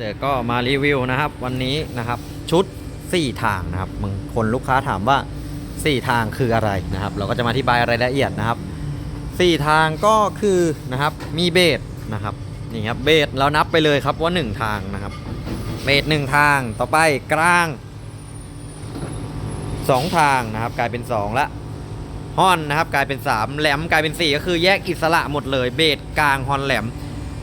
ครับวันนี้เราจูปิเตอร์ก็มารีวิวนะครับ วันนี้นะครับชุด 4 ทางนะครับบางคนลูกค้าถามว่า 4 ทางคืออะไรนะครับ เราก็จะมาอธิบายรายละเอียดนะครับ 4 ทางก็คือนะครับมีเบสนะครับนี่ครับเบสเรานับไปเลยครับว่า 1 ทางนะครับ เบสหนึ่งทางต่อไปกลาง 2 ทางนะครับ กลายเป็น 2 ละฮอนนะครับ กลายเป็น 3 แหลมกลายเป็น 4 ก็คือแยกอิสระหมดเลย เบสกลางฮอนแหลม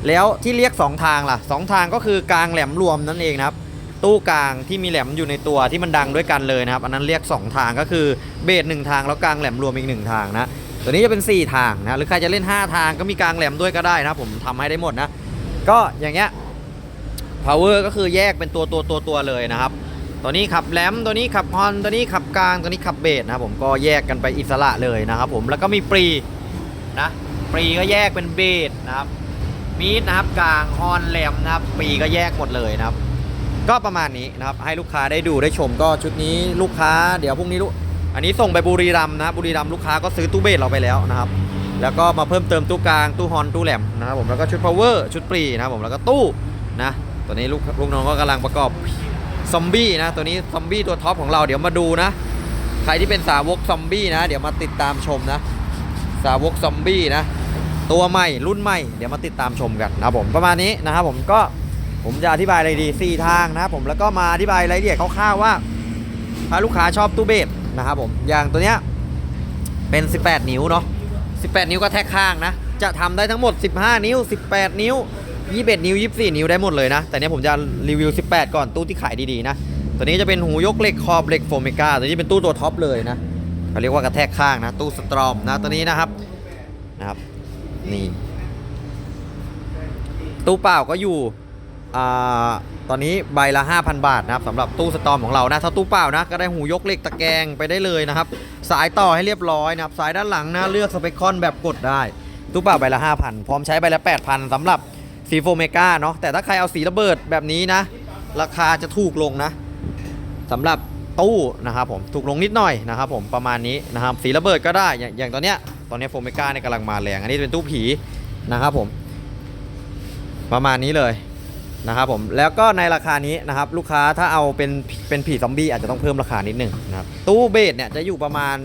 แล้วที่เรียก 2 ทางล่ะ 2 ทางก็คือกลางแหลมรวมนั่นเองนะครับ ตู้กลางที่มีแหลมอยู่ในตัวที่มันดังด้วยกันเลยนะครับ อันนั้นเรียก 2 ทางก็คือเบสหนึ่งทางแล้วกลางแหลมรวมอีกหนึ่งทางนะ ตัวนี้จะเป็น 4 ทางนะ หรือใครจะเล่น 5 ทางก็มีกลางแหลมด้วยก็ได้นะ ผมทำให้ได้หมดนะ ก็อย่างเงี้ย power ก็คือแยกเป็นตัวตัวตัวตัวเลยนะครับ ตัวนี้ขับแหลม ตัวนี้ขับฮอน ตัวนี้ขับกลาง ตัวนี้ขับเบสนะครับผม ก็แยกกันไปอิสระเลยนะครับผม แล้วก็มีปรีนะ ปรีก็แยกเป็นเบสนะครับ มีดนะครับกลางฮอนแหลมนะครับปีก็แยกหมดเลยนะครับ ก็ประมาณนี้นะครับให้ลูกค้าได้ดูได้ชมก็ชุดนี้ลูกค้าเดี๋ยวพรุ่งนี้ลูกอันนี้ส่งไปบุรีรัมย์นะบุรีรัมย์ลูกค้าก็ซื้อตู้เบสเราไปแล้วนะครับ แล้วก็มาเพิ่มเติมตู้กลางตู้ฮอนตู้แหลมนะครับผมแล้วก็ชุด power ชุดปรีนะครับผมแล้วก็ตู้นะตัวนี้ลูกลูกน้องก็กำลังประกอบซอมบี้นะตัวนี้ซอมบี้ตัวท็อปของเราเดี๋ยวมาดูนะ ใครที่เป็นสาวกซอมบี้นะ เดี๋ยวมาติดตามชมนะ สาวกซอมบี้นะ ตัวใหม่รุ่นใหม่เดี๋ยวมาติดตามชมกันนะครับผมประมาณนี้นะครับผมก็ผมจะอธิบายอะไรดี4ทางนะครับผมแล้วก็มาอธิบายรายละเอียดคร่าวๆว่าถ้าลูกค้าชอบตู้เบสนะครับผมอย่างตัวเนี้ยเป็น 18 นิ้วเนาะ18 นิ้วก็แท็กข้างนะ จะทำได้ทั้งหมด 15 นิ้ว 18 นิ้ว 21 นิ้ว 24 นิ้วได้หมดเลยนะ แต่เนี้ยผมจะรีวิว 18 ก่อนตู้ที่ขายดีๆนะ ตัวนี้จะเป็นหูยกเหล็กขอบเหล็กโฟมิก้าตัวนี้เป็นตู้ตัวท็อปเลยนะเขาเรียกว่ากระแทกข้างนะ ตู้สตรอมนะตัวนี้นะครับนะครับ นี่ ตู้เปล่าก็อยู่อ่าตอนนี้ใบละ 5,000 บาทนะครับสำหรับตู้สตอมของเรานะถ้าตู้เปล่านะก็ได้หูยกเหล็กตะแกรงไปได้เลยนะครับ สายต่อให้เรียบร้อยนะครับ สายด้านหลังนะเลือกสเปคคอนแบบกดได้ ตู้เปล่าใบละ 5,000 พร้อมใช้ใบละ 8,000สำหรับสีโฟเมกาเนาะแต่ถ้าใครเอาสีระเบิดแบบนี้นะ ราคาจะถูกลงนะสำหรับ ตู้นะครับผมถูกลงนิดหน่อยนะครับผมประมาณนี้นะครับสีระเบิดก็ได้อย่างอย่างตอนเนี้ยตอนเนี้โฟเมกาเนี่ยกำลังมาแรงอันนี้เป็นตู้ผีนะครับผม ประมาณนี้เลยนะครับผมแล้วก็ในราคานี้นะครับลูกค้าถ้าเอาเป็นเป็นผีซอมบี้อาจจะต้องเพิ่มราคานิดหนึงนะครับตู้เบสเนี่ยจะอยู่ประมาณ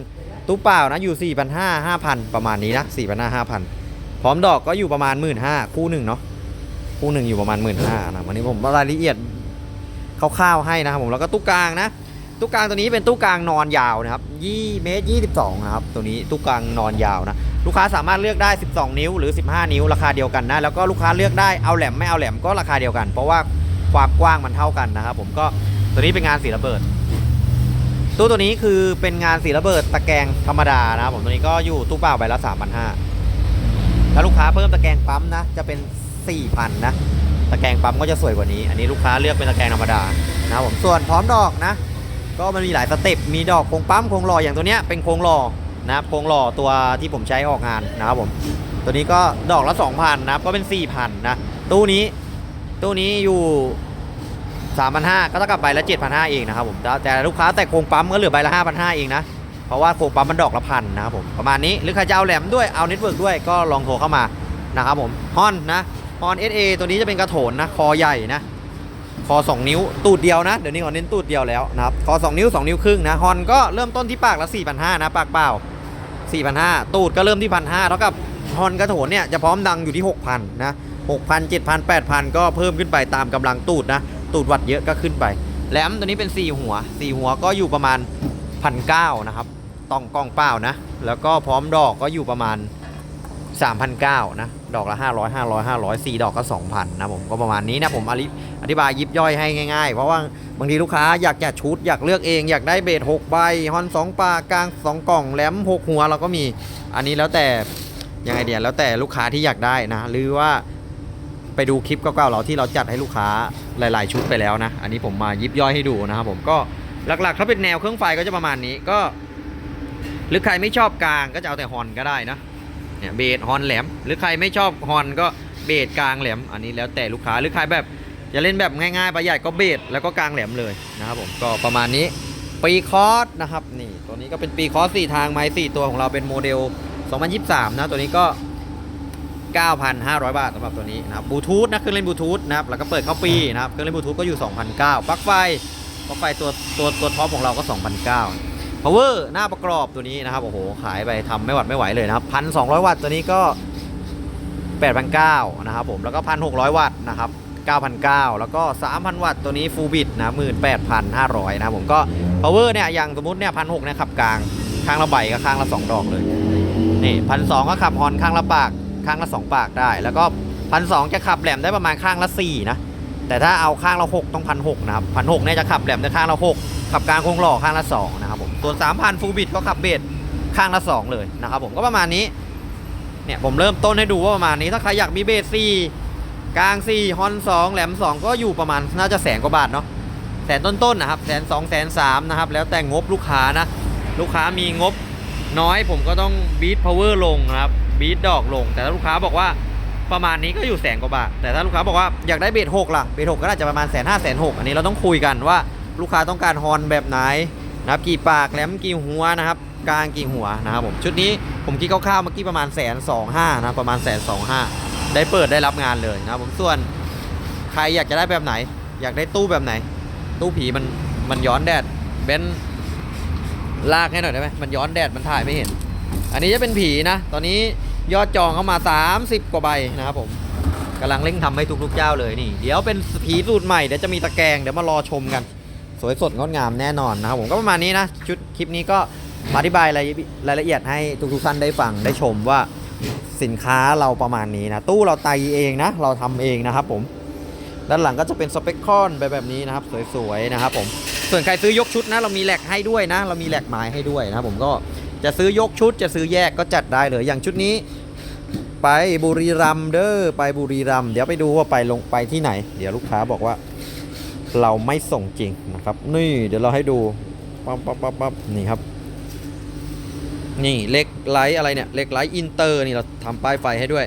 ตู้เปล่านะอยู่ 4 5 0 0 5,000 ประมาณนี้นะ4 5 0 0 5,000 พร้อมดอกก็อยู่ประมาณ 1 5ื่นคู่หนึ่งเนาะคู่หนึ่งอยู่ประมาณ 1 5ื่นนะวันนี้ผมรายละเอียดคร่าวๆให้นะครับผมแล้วก็ตู้กลางนะ ตู้กลางตัวนี้เป็นตู้กลางนอนยาวนะครับ2เมตร22นะครับตัวนี้ตู้กลางนอนยาวนะลูกค้าสามารถเลือกได้ 12 นิ้วหรือ 15 นิ้วราคาเดียวกันนะแล้วก็ลูกค้าเลือกได้เอาแหลมไม่เอาแหลมก็ราคาเดียวกัน เพราะว่าความกว้างมันเท่ากันนะครับผมก็ตัวนี้เป็นงานสีระเบิดตู้ตัวนี้คือเป็นงานสีระเบิดตะแกรงธรรมดานะครับผมตัวนี้ก็อยู่ตู้เปล่าใบละ3,500ถ้าลูกค้าเพิ่มตะแกรงปั๊มนะจะเป็น4,000นะตะแกรงปั๊มก็จะสวยกว่านี้ อันนี้ลูกค้าเลือกเป็นตะแกรงธรรมดานะครับผมส่วนพร้อมดอกนะ ก็มันมีหลายสเต็ปมีดอกโครงปั๊มโครงหล่ออย่างตัวเนี้ยเป็นโครงหล่อนะครับโครงหล่อตัวที่ผมใช้ออกงานนะครับผมตัวนี้ก็ดอกละ2,000นะครับก็เป็น 4,000นะตู้นี้ตู้นี้อยู่3,500ก็เท่ากับใบละ7,500เองนะครับผมแต่แต่ลูกค้าแต่โครงปั๊มก็เหลือใบละ5,500เองนะเพราะว่าโครงปั๊มมันดอกละพันนะครับผมประมาณนี้หรือใครจะเอาแหลมด้วยเอาเน็ตเวิร์กด้วยก็ลองโทรเข้ามานะครับผมฮอนนะฮอน SA ตัวนี้จะเป็นกระโถนนะคอใหญ่นะ คอ 2 นิ้ว ตูดเดียวนะ เดี๋ยวนี้ขอเน้นตูดเดียวแล้วนะครับ คอ 2 นิ้ว 2 นิ้วครึ่งนะ ฮอนก็เริ่มต้นที่ปากละ4,500นะปากเปล่า4,500ตูดก็เริ่มที่1,500เท่ากับฮอนกระโถนเนี่ยจะพร้อมดังอยู่ที่ 6,000นะ6,000 7,000 8,000 ก็เพิ่มขึ้นไปตามกำลังตูดนะ ตูดวัดเยอะก็ขึ้นไป แหลมตัวนี้เป็น 4 หัว 4 หัวก็อยู่ประมาณ 1,900นะครับต้องกล้องเปล่านะ แล้วก็พร้อมดอกก็อยู่ประมาณ3,900นะ ดอกละ 500 500 500 4 ดอกก็ 2,000 นะผมก็ประมาณนี้นะผมอธิบายยิบย่อยให้ง่ายๆ เพราะว่าบางทีลูกค้าอยากจะชุดอยากเลือกเอง อยากได้เบส6ใบฮอน 2 ปากกลาง 2 กล่องแหลม 6 หัวเราก็มีอันนี้แล้วแต่ยังไงเดียแล้วแต่ลูกค้าที่อยากได้นะหรือว่าไปดูคลิปเก่าๆเราที่เราจัดให้ลูกค้าหลาย ๆ ชุดไปแล้วนะ อันนี้ผมมายิบย่อยให้ดูนะครับผมก็หลักๆ ถ้าเป็นแนวเครื่องไฟก็จะประมาณนี้ก็ หรือใครไม่ชอบกลางก็จะเอาแต่ฮอนก็ได้นะ เนี่ยเบสฮอนแหลม หรือใครไม่ชอบฮอนก็เบสกลางแหลม อันนี้แล้วแต่ลูกค้าหรือใครแบบจะเล่นแบบง่ายๆประหยัดก็เบสแล้วก็กลางแหลมเลยนะครับผมก็ประมาณนี้ปีคอร์สนะครับนี่ตัวนี้ก็เป็นปีคอร์สสี่ทางไม้สี่ตัวของเราเป็นโมเดล 2023 นะตัวนี้ก็ 9,500 บาทสำหรับตัวนี้นะครับบลูทูธนะเครื่องเล่นบลูทูธนะครับแล้วก็เปิดเข้าปีนะครับเครื่องเล่นบลูทูธก็อยู่ 2,900ปลั๊กไฟปลั๊กไฟตัวตัวตัวท็อปของเราก็ 2,900 power หน้าประกอบตัวนี้นะครับโอ้โหขายไปทำไม่หวัดไม่ไหวเลยนะครับ1,200วัตต์ตัวนี้ก็8,900นะครับผมแล้วก็1,600วัตต์นะครับ9,900แล้วก็ 3,000 วัตต์ตัวนี้ฟูลบิตนะ18,500 นะครับผมก็ power เนี่ยอย่างสมมติเนี่ย1,600เนี่ยขับกลางข้างละใบก็ข้างละ 2 ดอกเลยนี่พันสก็ขับฮอนข้างละปากข้างละ 2 ปากได้ แล้วก็พันสจะขับแหลมได้ประมาณข้างละ 4 นะ แต่ถ้าเอาข้างละ 6 ต้องพันหนะครับพันหเนี่ยจะขับแหลมได้ข้างละ 6 ขับกลางคงหล่อข้างละ2นะ ส่วน 3,000 ฟูลบิตก็ขับเบสข้างละ 2 เลยนะครับผมก็ประมาณนี้ เนี่ยผมเริ่มต้นให้ดูว่าประมาณนี้ ถ้าใครอยากมีเบส4กลาง4ฮอน2แหลม 2 ก็อยู่ประมาณน่าจะแสนกว่าบาทเนาะแสนต้นๆนะครับแสนสองแสนสามนะครับ แล้วแต่งบลูกค้านะ ลูกค้ามีงบน้อยผมก็ต้องบีทพาวเวอร์ลงนะครับบีทดอกลง แต่ถ้าลูกค้าบอกว่าประมาณนี้ก็อยู่แสนกว่าบาท แต่ถ้าลูกค้าบอกว่าอยากได้เบสหกล่ะเบสหกก็น่าจะประมาณแสนห้าแสนหกอันนี้เราต้องคุยกันว่าลูกค้าต้องการฮอนแบบไหน นะครับกี่ปากแหลมกี่หัวนะครับกลางกี่หัวนะครับผมชุดนี้ผมคิดคร่าวๆเมื่อกี้ประมาณแสนสองห้านะประมาณแสนสองห้าได้เปิดได้รับงานเลยนะครับผมส่วนใครอยากจะได้แบบไหน อยากได้ตู้แบบไหน ตู้ผีมันมันย้อนแดดเบนลากให้หน่อยได้ไหมมันย้อนแดดมันถ่ายไม่เห็น อันนี้จะเป็นผีนะ ตอนนี้ยอดจองเข้ามา 30 กว่าใบนะครับผมกำลังเร่งทำให้ทุกๆเจ้าเลยนี่ เดี๋ยวเป็นผีสูตรใหม่เดี๋ยวจะมีตะแกรงเดี๋ยวมารอชมกัน สวยสดงดงามแน่นอนนะครับผมก็ประมาณนี้นะชุดคลิปนี้ก็อธิบายรายรายละเอียดให้ทุกๆท่านได้ฟังได้ชมว่าสินค้าเราประมาณนี้นะตู้เราไตเองนะ เราทำเองนะครับผมด้านหลังก็จะเป็นสเปคคอนไปแบบนี้นะครับ สวยๆนะครับผมส่วนใครซื้อยกชุดนะเรามีแหลกให้ด้วยนะ เรามีแหลกไม้ให้ด้วยนะครับผมก็จะซื้อยกชุดจะซื้อแยกก็จัดได้เลยอย่างชุดนี้ ไปบุรีรัมย์เด้อไปบุรีรัมย์เดี๋ยวไปดูว่าไปลงไปที่ไหน เดี๋ยวลูกค้าบอกว่า เราไม่ส่งจริงนะครับ นี่เดี๋ยวเราให้ดูปั๊บปั๊บปั๊บปั๊บนี่ครับ นี่เล็กไลท์อะไรเนี่ยเล็กไลท์อินเตอร์นี่เราทำป้ายไฟให้ด้วย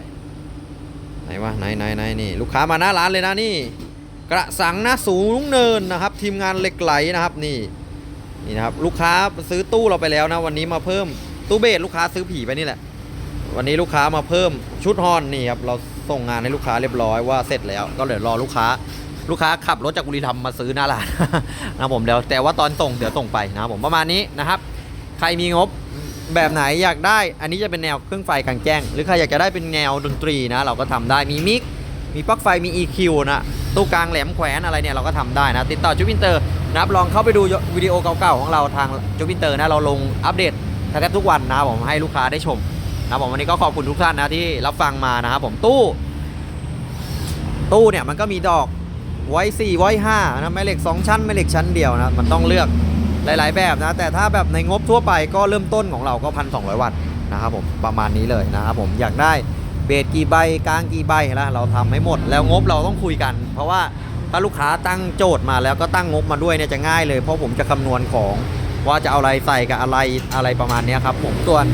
ไหนวะไหนไหนไหนนี่ ลูกค้ามาหน้าร้านเลยนะนี่ กระสังนะสูงเนินนะครับ ทีมงานเล็กไหลนะครับนี่นี่นะครับลูกค้าซื้อตู้เราไปแล้วนะ วันนี้มาเพิ่มตู้เบสลูกค้าซื้อผีไปนี่แหละ วันนี้ลูกค้ามาเพิ่มชุดฮอนนี่ครับเราส่งงานให้ลูกค้าเรียบร้อยว่าเสร็จแล้วก็เดี๋ยวรอลูกค้า ลูกค้าขับรถจากบุรีรัมย์มาซื้อหน้าร้านนะผมเดี๋ยวแต่ว่าตอนส่งเดี๋ยวส่งไปนะผมประมาณนี้นะครับ ใครมีงบแบบไหนอยากได้ อันนี้จะเป็นแนวเครื่องไฟกลางแจ้ง หรือใครอยากจะได้เป็นแนวดนตรีนะ เราก็ทำได้มีมิกมีปลั๊กไฟมี EQ นะตู้กลางแหลมแขวนอะไรเนี่ยเราก็ทำได้นะ ติดต่อจูบินเตอร์นะครับลองเข้าไปดูวิดีโอเก่าๆของเราทางจูบินเตอร์นะเราลงอัปเดตแทบทุกวันนะผมให้ลูกค้าได้ชมนะผมวันนี้ก็ขอบคุณทุกท่านนะที่รับฟังมานะครับผมตู้ ตู้เนี่ยมันก็มีดอก ไว้4ไว้5นะแม่เหล็ก 2 ชั้นแม่เหล็กชั้นเดียวนะมันต้องเลือกหลาย ๆ แบบนะ แต่ถ้าแบบในงบทั่วไปก็เริ่มต้นของเราก็ 1,200 วัตต์นะครับผมประมาณนี้เลยนะครับผมอยากได้เบสกี่ใบกลางกี่ใบแล้วเราทำให้หมด แล้วงบเราต้องคุยกัน เพราะว่าถ้าลูกค้าตั้งโจทย์มาแล้วก็ตั้งงบมาด้วยเนี่ยจะง่ายเลยเพราะผมจะคำนวณของว่าจะเอาอะไรใส่กับอะไรอะไรประมาณนี้ครับผมส่วน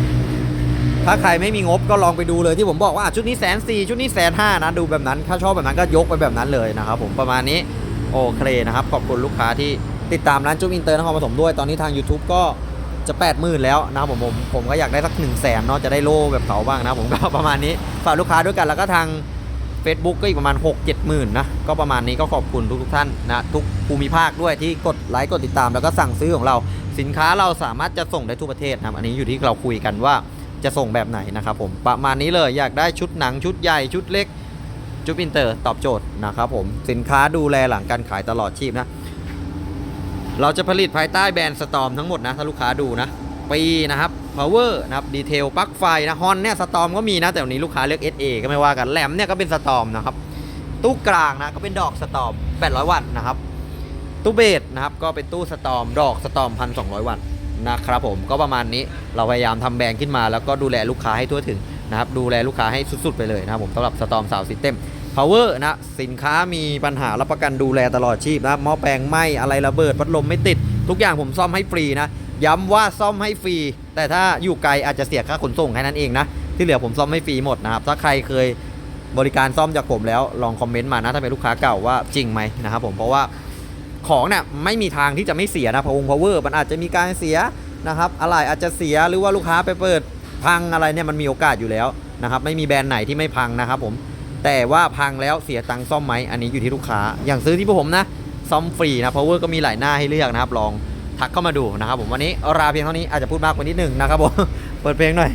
ถ้าใครไม่มีงบก็ลองไปดูเลยที่ผมบอกว่าชุดนี้แสนสี่ชุดนี้แสนห้านะดูแบบนั้น ถ้าชอบแบบนั้นก็ยกไปแบบนั้นเลยนะครับผมประมาณนี้โอเคนะครับ ขอบคุณลูกค้าที่ติดตามร้านจุ๊บอินเตอร์นครปฐมด้วยตอนนี้ทาง YouTube ก็จะ 8 0,000 แล้วนะครับผมผมผมก็อยากได้สัก 1 0 0 0 0แสนเนาะจะได้โล่แบบเขาบ้างนะผมก็ประมาณนี้ฝากลูกค้าด้วยกันแล้วก็ทาง Facebook ก็อีกประมาณ 6 7หมื่นนะก็ประมาณนี้ก็ขอบคุณทุกทุกท่านนะทุกภูมิภาคด้วยที่กดไลค์กดติดตามแล้วก็สั่งซื้อของเรา สินค้าเราสามารถจะส่งได้ทั่วประเทศนะอันนี้อยู่ที่เราคุยกันว่า จะส่งแบบไหนนะครับผมประมาณนี้เลยอยากได้ชุดหนังชุดใหญ่ชุดเล็กชุดอินเตอร์ตอบโจทย์นะครับผมสินค้าดูแลหลังการขายตลอดชีพนะ เราจะผลิตภายใต้แบรนด์สตอมทั้งหมดนะ ถ้าลูกค้าดูนะปีนะครับ power นะครับดีเทลปลั๊กไฟนะฮอนเนี่ยสตอมก็มีนะ แต่วันนี้ลูกค้าเลือก SA ก็ไม่ว่ากันแหลมเนี่ยก็เป็นสตอมนะครับตู้กลางนะก็เป็นดอกสตอม800 วัตต์นะครับตู้เบสนะครับก็เป็นตู้สตอมดอกสตอม 1,200 วัตต์ นะครับผมก็ประมาณนี้เราพยายามทำแบรนด์ขึ้นมา แล้วก็ดูแลลูกค้าให้ทั่วถึงนะครับดูแลลูกค้าให้สุดๆไปเลยนะครับผมสำหรับสตอมสาวซิสเต็ม power นะสินค้ามีปัญหารับประกันดูแลตลอดชีพนะหม้อแปลงไหมอะไรระเบิดพัดลมไม่ติด ทุกอย่างผมซ่อมให้ฟรีนะย้ำว่าซ่อมให้ฟรี แต่ถ้าอยู่ไกลอาจจะเสียค่าขนส่งแค่นั้นเองนะที่เหลือผมซ่อมให้ฟรีหมดนะครับถ้าใครเคยบริการซ่อมจากผมแล้วลองคอมเมนต์มานะถ้าเป็นลูกค้าเก่าว่าจริงไหมนะครับผมเพราะว่า ของเนี่ยไม่มีทางที่จะไม่เสียนะพวงพาวเวอร์มันอาจจะมีการเสียนะครับอะไรอาจจะเสียหรือว่าลูกค้าไปเปิดพังอะไรเนี่ยมันมีโอกาสอยู่แล้วนะครับไม่มีแบรนด์ไหนที่ไม่พังนะครับผมแต่ว่าพังแล้วเสียตังค์ซ่อมไหมอันนี้อยู่ที่ลูกค้า อย่างซื้อที่พวกผมนะซ่อมฟรีนะ power ก็มีหลายหน้าให้เลือกนะครับลองทักเข้ามาดูนะครับผมวันนี้ราเพียงเท่านี้อาจจะพูดมากกว่านิดหนึ่งนะครับผมเปิดเพลงหน่อย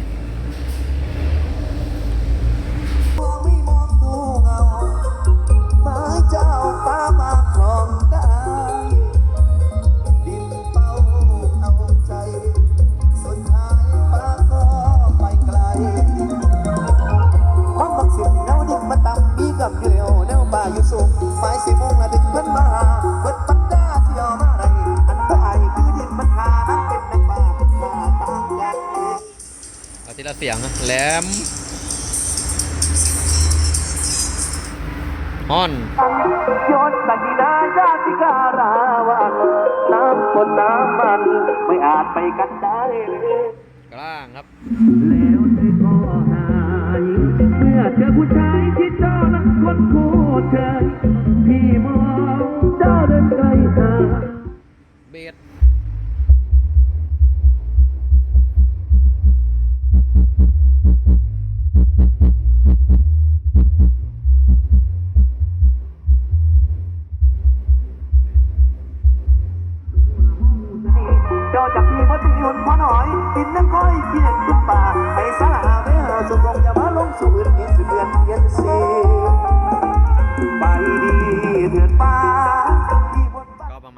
ทีละเสียงแหลมฮอนยศสักินาญาติการาวันน้ำคนน้ำมัน ไม่อาจไปกันได้เลยกลางครับแล้วเธอก็หายเมื่อเจอผู้ชายที่เจ้านั้นคนโคตรเชยพี่มองเจ้าเดินไกลหาเบสเ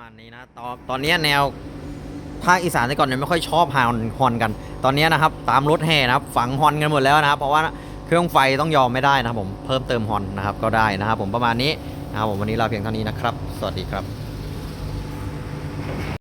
มาณนี้นะตอนตอนนี้แนวภาคอีสานแต่ก่อนเนี่ยไม่ค่อยชอบฮอนฮอนกัน ตอนนี้นะครับตามรถแห่นะครับฝังฮอนกันหมดแล้วนะครับเพราะว่าเครื่องไฟต้องยอมไม่ได้นะครับผมเพิ่มเติมฮอนนะครับก็ได้นะครับผมประมาณนี้นะครับผมวันนี้เราเพียงเท่านี้นะครับ สวัสดีครับ